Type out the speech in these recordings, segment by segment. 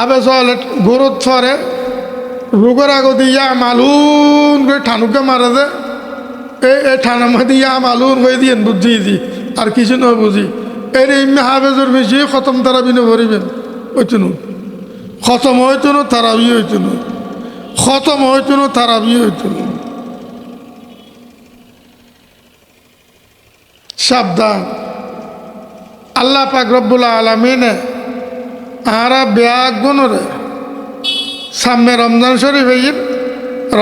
আবে চলে গরুত ফরে রোগের আগত মালুন করে ঠানুকে মারে দে। এই এই ঠানা মাদি ইয়া মালুন হয়ে দিয়ে বুদ্ধি দি আর কিছু নয় বুঝি। এর ইম্মে হাফেজর বেশি খতম তারা বিনে ভরিবেন ওইতো নু খতম হইতো না তারাবি হইতো না খতম হইতো না তারাবি হইতো না সাবধান। আল্লাহ পাক রব্বুল আলমিনে আরা ব্যাগ গুণরে। সামনে রমজান শরীফ এই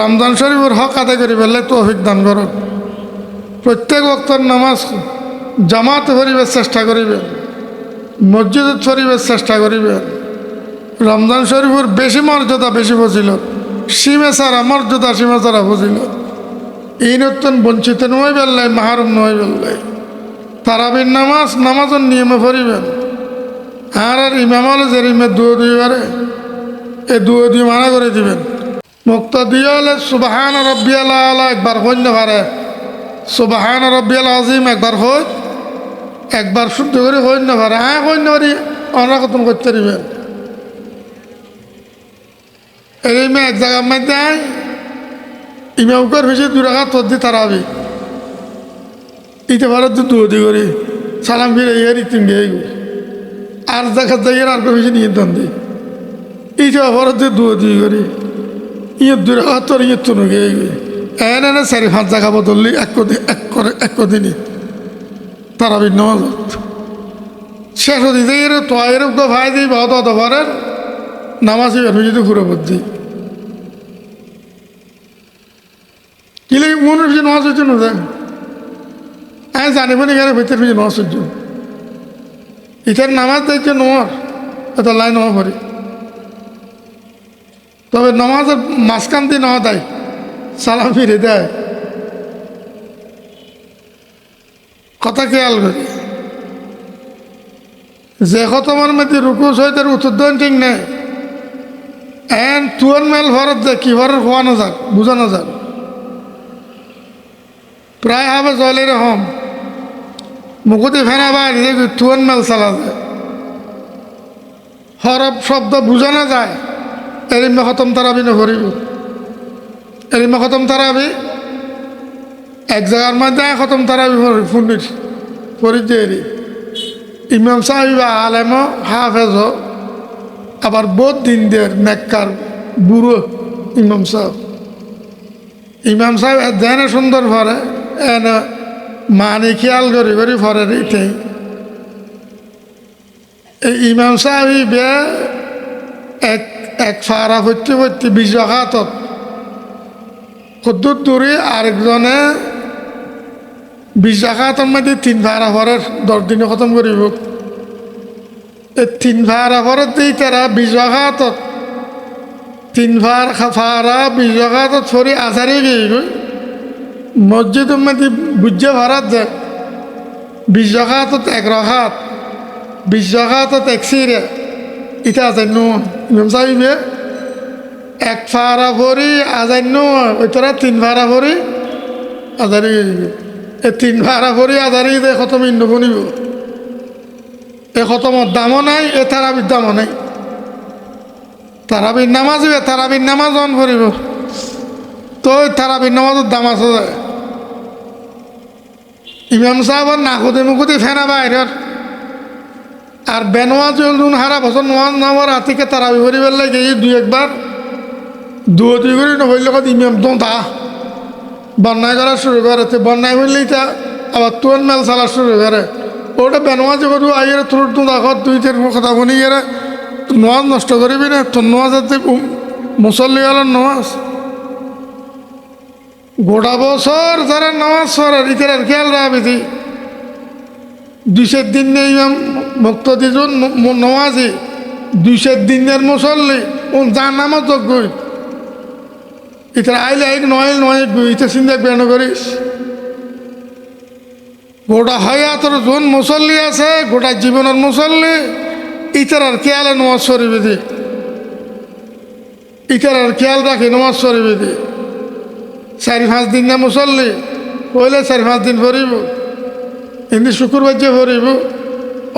রমজান শরীফের হক আদায় করি ফেললে তৌফিক দান করুন। প্রত্যেক বক্তর নামাজ জামাত করিবার চেষ্টা করিবেন মসজিদত ফরিবার চেষ্টা করিবেন রমজান শরীফের বেশি মর্যাদা, বেশি বসিল সীমে সারা মর্যাদা, সীমে সারা বসিল এই নতুন বঞ্চিত নয় বেল্লাই মাহারুম নয় বেল্লাই তারাবির নামাজ, নামাজের নিয়মে ফরিবেন আর আর ইমাম হলে যে ইমে দুয়ো দুইবারে এ দুয়ো দুই মানা করে দিবেন। মুক্ত দিয়ে হলে সুবাহান রব্বিয়াল আলা একবার সৈন্য পারে সুবাহান রব্বিয়াল আজিম একবার হই, একবার শুদ্ধ করে সৈন্য পারে হ্যাঁ সৈন্য পারি অন্য কতন করতে দিবেন। এই ইমে এক জায়গার মধ্যে ইমামকার হয়েছে দু টাকা তোর দি তারাবি। ইতে ভারত তো দুদি করি সালাম ফিরে ইয়ার ইতিম গিয়ে আর দেখা যাই আর বেশি নিয়ে দন দি ইতে ভারত দুদি করি। ইয়ে দু টাকা তোর ইয়ে তুনো গিয়ে এনে এনে চারি পাঁচ জায়গা বদললি এক দিন এক করে, এক দিনই তারাবি নজর শেষ দিতে এর তো এরকম তো ভাই দিই বহুত অত পারেন নামাজি বের হয়ে যদি ঘুরে বুদ্ধি কিলে মনে হচ্ছে নামাজ হচ্ছে না দেখ আমি জানিব নি কেন ভিতরে ভিতরে নামাজ হচ্ছে ইটার নামাজ দেখছে নোয়ার এত লাই নেওয়া পারি তবে নামাজের মাঝখান দিয়ে নেওয়া দেয়, সালাম ফিরে দেয়। কথা খেয়াল করি। যে তোমার মধ্যে রুকু সহিতের উত্তর ঠিক নেই। এন তুয়ান মেল ভরত যে কি ভরের খোয়ানো যাক বুঝানো যাক। প্রায় হবে জলে রকম মুকুতি ফেনা বাইর দেখি তুয়ান মেল চালা যায়। হরফ শব্দ বুঝানো যায়। এরিমে খতম তারাবি নভরিব এরিমে খতম তারাবি, এক জায়গার মধ্যে খতম তারাবি ফুন্ডির পরিচয় এরি ইমাম সাহেব আলেম হাফেজ আবার বোধ দিন দের নেককার বুড়ো ইমাম সাহেব। ইমাম সাহেব দেনে সুন্দর ভরে, এনে মানি খেয়াল করি করি ভরে রিতে এই ইমাম সাহেব এক এক ফারা ভর্তি ভর্তি বিজঘাতত কদ্দুর দূরে আরেকজনে বিশাখাতর মধ্যে তিন ভাড়া ভরের দশ দিনে খতম করিব। এই তিন ভাড়া ভরের দিই তারা বিশাখাতত তিন ভার ফাড়া বিশাখাতত ফরি আচারি গিয়ে মসজিদের মধ্যে বুঝে ভাড়াত যে বিশাখাতত এক রখাত বিশাখাতত এক সিরে। ইটা আছে নুন ইমাম সাহিবে এক ফাড়া ভরি আজান্য ওই তিন ভাড়া ভরি আজারি গিয়ে এ তিন ভাড়া ভরি আধারি দে খতম ইন্দ বনিব। এ খতমর দামও নাই, এ তারাবির দামও নাই। তারাবির নামাজ এ তারাবির নামাজ অন ভরিব। তো তারাবির নামাজের দাম আছে ইমাম সাহেবর নাকুদি মুকুদি ফেনা বাইরের আর বেনোয়াজ জুন হারা বছর নোয়াজ নামার হাতিকে তারাবি ভরিবার লাগে, এই দুই একবার দু দুই করে নহইলে কত ইমাম তো দা। বন্যায় করা শুরু করে তো বন্যায় হইলেই তা আবার তুয়ান মেল চালা শুরু করে ওটা বেনওয়াজ করু আইয়ের তোর তো দেখত দুই তিন কথা শুনি গেলে নোয়াজ নষ্ট করিবি না? তোর নোয়াজ মুসল্লি গেল নোয়াজ গোটা বছর যারা নামাজ সরার ইতার খেয়াল রাখবি দুইশের দিন নেই মুক্ত দিজন নমাজি। দুইশের দিনের মুসল্লি। ও যার নামাজ যোগ্যই ইতার আইলে আইক নয় নয় ইতে চিন্তা বেন করিস। গোটা হায়াতর যোন মুসল্লি আছে, গোটা জীবনের মুসল্লি। ইতার আর খেয়ালে নমাজ দি ইতার আর খেয়াল রাখি নমাজ দি চারি পাঁচ দিন না মুসল্লি কইলে চারি পাঁচ দিন ভরিব। এমনি শুক্রবার যে ভরিব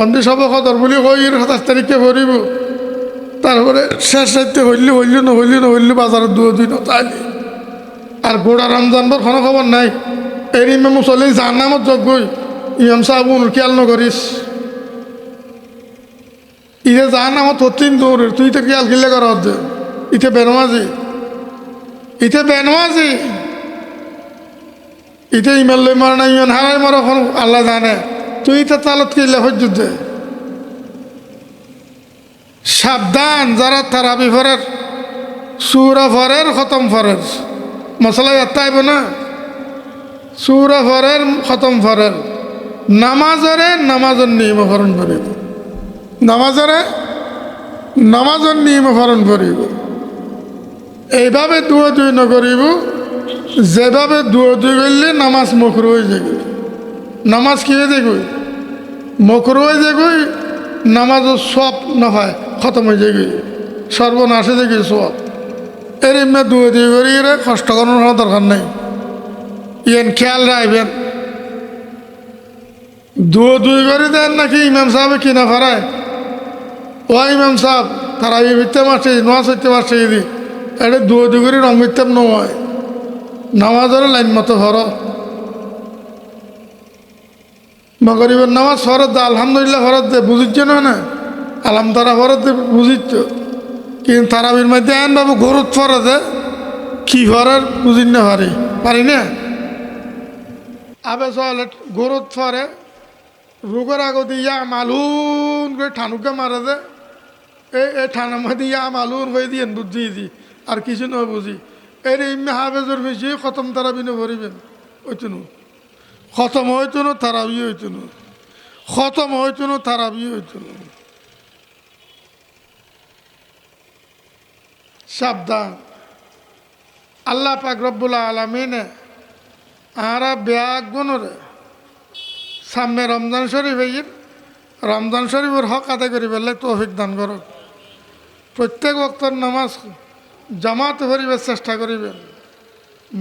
অন্দি সব সদর বুলি কই সাতাশ তারিখে ভরিব। তারপরে শেষ রাইতে হইলি হইলি না হইলি না, হইলি বাজারে দুই দুই না তাইলি। আর গোড়া রমজান বর কোনো খবর নাই। এর ইমাম মুসল্লি যার নামত যোগ্যই ইমাম সাহেব খেয়াল নকরিস ইরে যার নামত হতিন দৌড়ের, তুই তো খেয়াল খেলে করা ইতে বেনমাজি। ইতে বেনমাজি। ইতে ইমেল লই মার না ইমান হারাই মার এখন আল্লাহ জানে। তুই তো তালত কিনলে হজ্জুতে সাবধান, যারা তারাবি ফরের সুরা ফরের খতম ফরের মশলা এত্তাইব না। সুরা ফরের খতম ফরের নামাজরে, নামাজের নিয়ম ভরণ করিব। নামাজরে নিয়ম ভরণ করিব। এইভাবে দুয়ো দুই নকরিব যেভাবে দুয়ো দুই করলে নামাজ মকরু হয়ে যাবে। নামাজ কি হয়ে যাবে মকরু হয়ে যাবে নামাজও সব নহয় খতম হয়ে যাবে। সর্বনাশে যাবে সব। এর এমনি দুয়ো দুই করি কষ্ট কোনো দরকার নেই। ইয়েন খেয়াল রাখবেন। দুয়ো দুই করে দেন নাকি ইমাম সাহেব কিনা ফারায় ও ইমাম সাহেব, তারা মিথ্যে নোয়াজ হইতে পারছে যদি এটা দুয়ো দুই করে রং মিথ্যাম নয়। নামাজের লাইন মতো হর মগরিবের নামাজ ফরত দে, আলহামদুলিল্লাহ ফরত দে, বুঝিচ্ছ না না? আলাম তারা ফরত দে, বুঝিচ্ছ? কিন্তু তারাবির মধ্যে আইন বাবু গরুত ফরতে কি ফরার বুঝিন না পারি পারি না? আবে চলে গরুত ফরে, রোগের আগতে ইয়া মালুন করে ঠানুকে মারে দে। এই ঠানার মধ্যে ইয়া মালুন হয়ে দিয়ে বুঝিয়ে দি, আর কিছু নয় বুঝি। এর ইমে হাফেজর বেশি খতম তারাবি নে ভরিবেন ওইতো নু খতম হইতো না তারাবি হইতো না খতম হইতো না তারাবি হইতো না সাবধান। আল্লাহ পাক রব্বুল আলমিনে আরা ব্যাগ গুণরে সামনে রমজান শরীফ হইর রমজান শরীফের হক আদায় করি পেলে তৌফিক দান করক। প্রত্যেক বক্তর নামাজ জামাত ফরিবের চেষ্টা করিবেন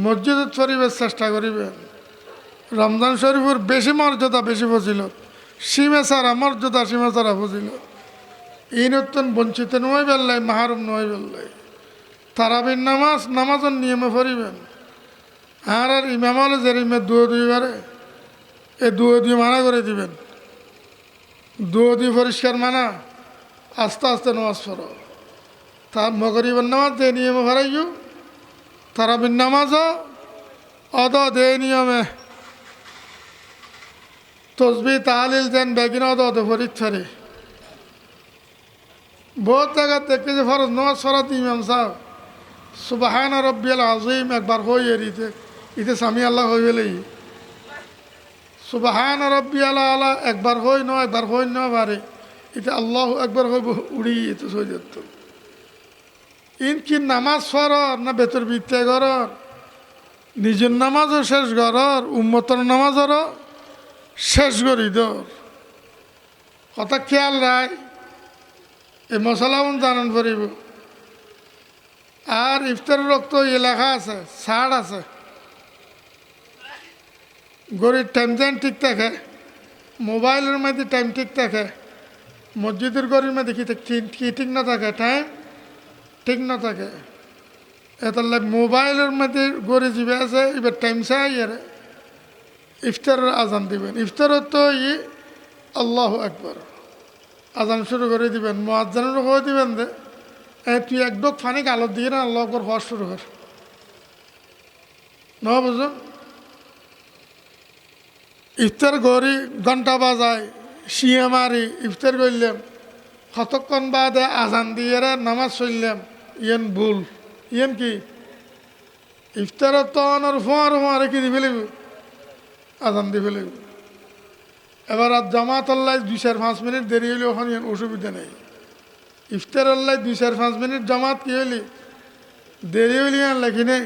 মসজিদত ফরিবের চেষ্টা করিবেন রমজান শরীফের বেশি মর্যাদা বেশি ফজিল সীমে সারা মর্যাদা সীমে সারা এই নতুন বঞ্চিত নয় বেল্লাই মাহারুম নয় বেল্লাই তারাবির নামাজ, নামাজের নিয়মে ফরিবেন। আর আর ইমাম হলে যে ইমে দুয়ো দুইবারে এ দুয়ো দুই মানা করে দিবেন। দুয়ো দুই পরিষ্কার মানা, আস্তে আস্তে নামাজ পড়ো। তার মগরিবের নামাজ যে নিয়মে ভরাইও তারাবির নামাজও অদ দে নিয়মে। তসবি তাহালিল যেন বেগিন অদ অদ ফরিদ ফেরে বহুত জায়গা দেখে যে ফরজ নামাজ ফরাত ইমাম সাহেব। সুবাহান রব্বিয়াল আজিম একবার হই এরিতে ইতে ইতে স্বামী আল্লাহ হই বেলেই সুবাহান রব্বিয়াল আলা, একবার হই ন একবার হই ন বারে এটা আল্লাহ একবার হইব, উড়ি এতে সই ইন কি নামাজ ফরর না বেতর বিত্তে ঘরর নিজের নামাজও শেষ ঘরর উম্মতর নামাজরও শেষ করি দর কথা খেয়াল রায় এই মশলাও জানান পড়িব আর ইফতারের রক্ত এলাকা আছে, ছাড় আছে। গরিব টাইম টাইম ঠিক থাকে, মোবাইলের মধ্যে টাইম ঠিক থাকে, মসজিদের গরির মধ্যে কি ঠিক না থাকে টাইম ঠিক না থাকে। এতার মোবাইলের মধ্যে গড়ে যাবে আছে, এবার টাইম চাই এর। ইফতারের আজান দিবেন। ইফতারত তো ই আল্লাহ একবার আজান শুরু করে দিবেন মোয়াজ্জানেরও হয়ে দিবেন দে। এ তুই একদম ফানি গালত দিয়ে না, আল্লাহ একবার হওয়া শুরু কর। ন বুঝো? ইফতার গড়ি ঘণ্টা বাজায়, শিয়ে মারি, ইফতার করলাম। কতক্ষণ বাদে আজান দিয়ে নামাজ চললাম ইয়েন ভুল। ইয়েন কি? ইফতারের তখন আর ফোঁয়ার ফোঁয়ারে কি দিবে লাগবে আজান দিবে লাগবে এবার আর জামাত আল্লাহ দুই চার পাঁচ মিনিট দেরি হইলে ওখানে ইয়েন অসুবিধা নেই। ইফতার আল্লাহ দুই চার পাঁচ মিনিট জামাত কি হইলি? দেরি হইলি আর লেখি নেই।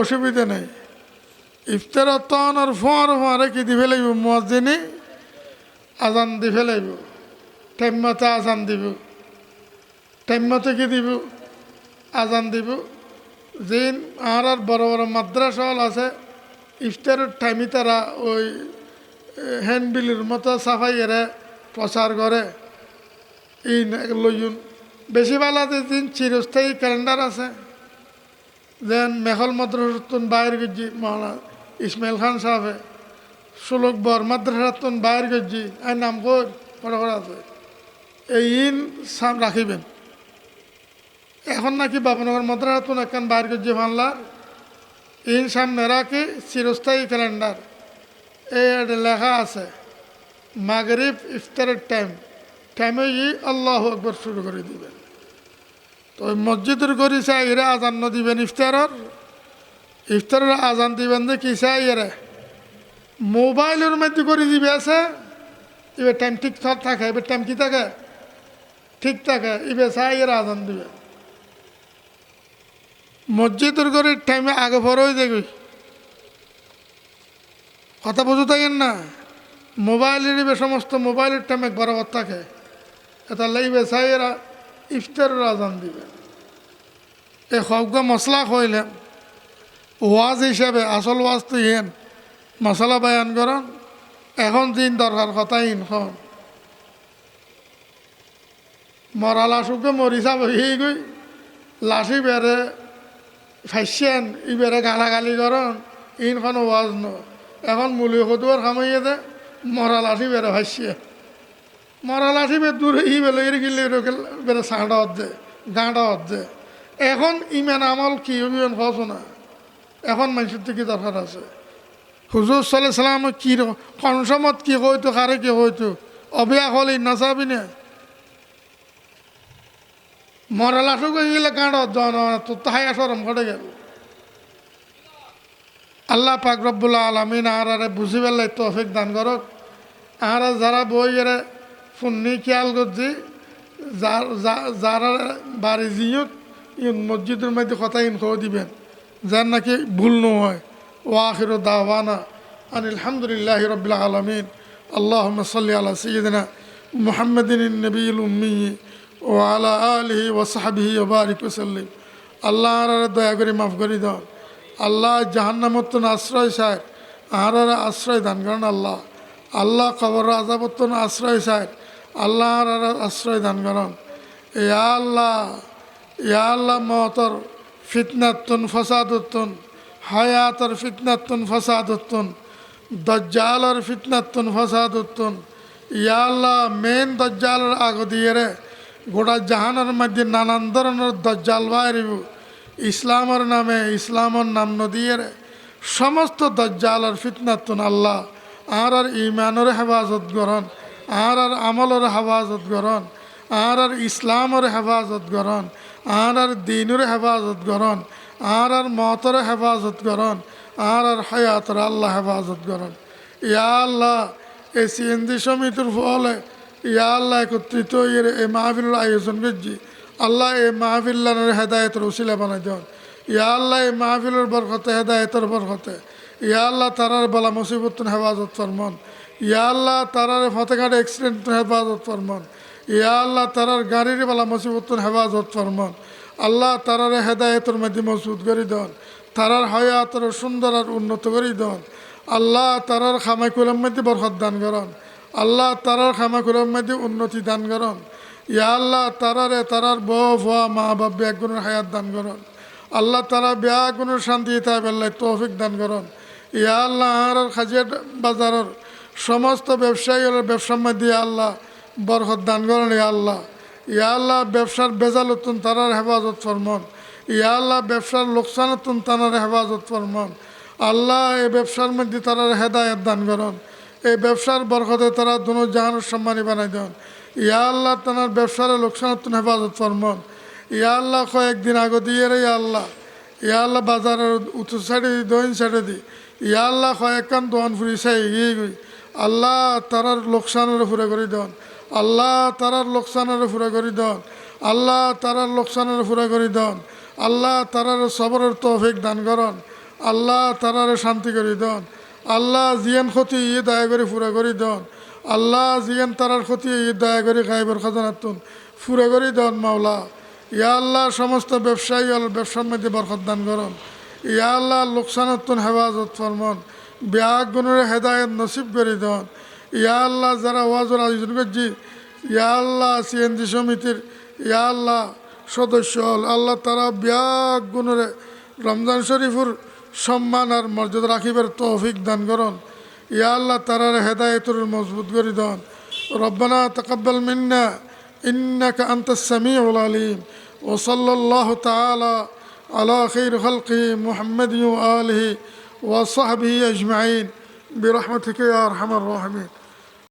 অসুবিধা নেই। ইফতার আর ফোঁয়ার ফোঁয়ারে কি দিবে লাগবে মসজিদে আজান দিবে লাগবে টাইম মতো আজান দিব। টাইম মতো কি দিব, আজান দিব। যেন আর আর বড় বড় মাদ্রাসা হল আছে ইফতারের টাইমে তারা ওই হ্যান্ডবিলের মতো সাফাই এরা প্রচার করে। এই লইন বেশি বালাতে দিন চিরস্থায়ী ক্যালেন্ডার আছে। যেন মেহল মাদ্রাসাতুন বাইর গজ্জি মৌলানা ইসমাইল খান সাহেবে, সুলক বর মাদ্রাসাতুন বাইর গজ্জি আর নাম কর পড়া আছে। এই ইন রাখিবেন। এখন নাকি বাবনগর মাদ্রাসাতুন একখান বাইর গজ্জি ফানলার ইন সামনে চিরস্থায়ী ক্যালেন্ডার এই লেখা আছে, মাগরিব ইফতারের টাইম টাইমে ই আল্লাহ একবার শুরু করে দিবেন। তো ওই মসজিদের করি চাই এরা আজান দিবেন ইফতারের। ইফতারের আজান দিবেন যে কি চাই এরা। মোবাইলের মধ্যে করে দিবে আছে, এবার টাইম ঠিক থাকে, এবার টাইম কি থাকে? ঠিক থাকে, এবার চাই এরা আজান দিবে। মসজিদের করে টাইমে আগে পরেই দেখবি কথা বুঝো থাকেন না? মোবাইলের ইবে সমস্ত মোবাইলের টাইম বরাবর থাকে। এটা লাইবে চাই এরা ইফতারের আজান দিবে। এই সবগা মশলা কইলাম ওয়াজ হিসাবে, আসল ওয়াজ তো ইহেন মশলা বায়ান করেন, এখন দিন দরকার কথা ইন খন মরা লাশুকে মরি চাব গই, লাশি বেড়ে ফাইসেন ইবেরে গালাগালি করন ইনখন ওয়াজ ন এখন মুলি সদুয়ার খামাইয়ে দে মরা লাঠি বেড়ে ভাসিয়ে মরা লাঠি বে দূরে ই বেলে গিলে বেড়ে সাঁড়া হচ্ছে গাঁড়া হচ্ছে এখন ইমান আমল কি ইমান হস না। এখন মানুষের থেকে দরকার আছে। হুজুর সাল্লাহ সাল্লাম কি কোন সময় কি হইতো, কারে কি হইতো? অবিয়া হলে নাচাবি না মরা লাঠু গেলে গাঁড়া জন তো সরম ঘটে গেল। আল্লাহ পাক রব্বুল আলমিন আহারে বুঝি পেলাই তৌফিক দান করক। আহারা যারা বই এরা ফুন্নি খেয়াল করছি, যারা বাড়ি জিয়ত ইন মসজিদের মধ্যে কথা ইন করে দিবেন, যার নাকি ভুল নয় ও আখির দাওয়ানা আন আলহামদুলিল্লাহ রবিল আলমিন। আল্লাহ সাল্লি আলা সঈদিনা মুহাম্মদিন নবীল উম্মি। ও আলা আলহি ওসাহাবিহি ওবারিক ওসাল্লিম আল্লাহ আর দয়া করে মাফ করে দাও। আল্লাহ জাহান্নামত্তন আশ্রয় চায় আর আশ্রয় দান করেন আল্লাহ। আল্লাহ কবর আজাবত্তন আশ্রয় চায় আল্লাহ আর আশ্রয় দান করেন। ইয়া আল্লাহ ইয়া আল্লাহ মতর ফিতনাত্তন ফসাদুত্তন হায়াতর ফিতনাত্তন ফসাদুত্তন দজ্জালর ফিতনাত্তন ফসাদুত্তন ইয়া আল্লাহ মেন দজ্জালর আগ দিয়ে রে গোটা জাহানের মধ্যে নানান ধরনের দজ্জাল বাইরিব ইসলামের নামে, ইসলামের নাম নদীর সমস্ত দজ্জালর ফিতনাতুন আল্লাহ। আর আর ইমানের হেফাজত গ্রহণ আর আর আমলের হেফাজত গ্রহণ আর আর ইসলামের হেফাজত গ্রহণ আর আর দিনের হেফাজত গ্রহণ আর আর মতর হেফাজত গ্রহণ আর আর হায়াতর আল্লাহ হেফাজত গ্রহণ ইয়া আল্লাহ, এই সিএনজি সমিতির ফলে ইয়া আল্লাহ একত্রিত ইয়ে এই মাহফিলের আয়োজন করছি। আল্লাহ এই মাহফিল্লার হেদায়তের উসিলা বানাই দেন। ইয়া আল্লাহ এই মাহফিলের বরকতে, হেদায়তের বরকতে। ইয়া আল্লাহ তারার বলা মুসিবতুন হেফাজত ফরমন। ইয়া আল্লাহ তারার ফতেঘাট অ্যাক্সিডেন্ট হেফাজত ফরমন। ইয়া আল্লাহ তারার গাড়ির বলা মুসিবতুন হেফাজত ফরমন। আল্লাহ তারার হেদায়তের মধ্যে মজবুত করি দেন। তারার হয়াতর সুন্দর আর উন্নত করি দেন। আল্লাহ তারার খামাইকুলের মধ্যে বরকত দান করন। আল্লাহ তারার খামাইকুলের মধ্যে উন্নতি দান করন। ইয়া আল্লাহ তারারে তারার বউ ভুয়া মা বাপ ব্যাগুনের হায়াত দান করন। আল্লাহ তারা ব্যাগুনের শান্তি তাই বেল্লাই তৌফিক দান করন। ইয়া আল্লাহ আর খাজিয়া বাজারের সমস্ত ব্যবসায়ী ব্যবসার মধ্যে আল্লাহ বরকত দান করেন ইয়া আল্লাহ। ইয়া আল্লাহ ব্যবসার বেজালতুন তারার হেফাজত ফরমন। ইয়া আল্লাহ ব্যবসার লোকসানতুন তানার হেফাজত ফরমন। আল্লাহ এই ব্যবসার মধ্যে তারার হেদায়ত দান করেন। এই ব্যবসার বরকতে তারা দুনো জাহানের সম্মানী বানাই দেন। ইয়া আল্লাহ, তানার ব্যবসার লোকসানতুন হেফাজত ফরমন। ইয়া আল্লাহ কয়েকদিন আগে দিয়ে রে ইয়া আল্লাহ। ইয়া আল্লাহ, বাজারের উত্তর সাইডে দি দক্ষিণ সাইডে দি ইয়া আল্লাহ কয়েকখান দোয়ান ফুরি গই আল্লাহ, তারার লোকসানের ফুরে করে দেন। আল্লাহ, তারার লোকসানের ফুরে করে দেন। আল্লাহ, তারার লোকসানের ফুরে করে দেন। আল্লাহ, তারার সবরের তৌফিক দান করন। আল্লাহ, তারার শান্তি করে দেন। আল্লাহ জিয়ান ক্ষতি ই দয়া করে ফুরা করে দন। আল্লাহ জিয়ান তারার ক্ষতি ই দয়া করে গাইবের খাজানাতুন ফুরা করে দন মাওলা। ইয়া আল্লাহ সমস্ত ব্যবসায়ী ব্যবসার মধ্যে বরকত দান করন। ইয়া আল্লাহ লোকসানতুন হেফাজত ফরমন। ব্যাগ গুণের হেদায়ত নসিব করে দন। ইয়া আল্লাহ যারা ওয়াজর আয়োজন করছি, ইয়া আল্লাহ সিএনজি সমিতির, ইয়া আল্লাহ সদস্য হল। আল্লাহ তারা ব্যাগ গুণরে রমজান শরীফুর সম্মান আর মর্যাদা রাখিবার তৌফিক দান করুন ইয়া আল্লাহ তারার হেদায়তুর মজবুত করে দন রব্বানা তকব্বাল মিন্না إنك أنت السميع العليم وصلى الله تعالى على خير خلقه محمد وآله وصحبه أجمعين برحمتك يا أرحم الراحمين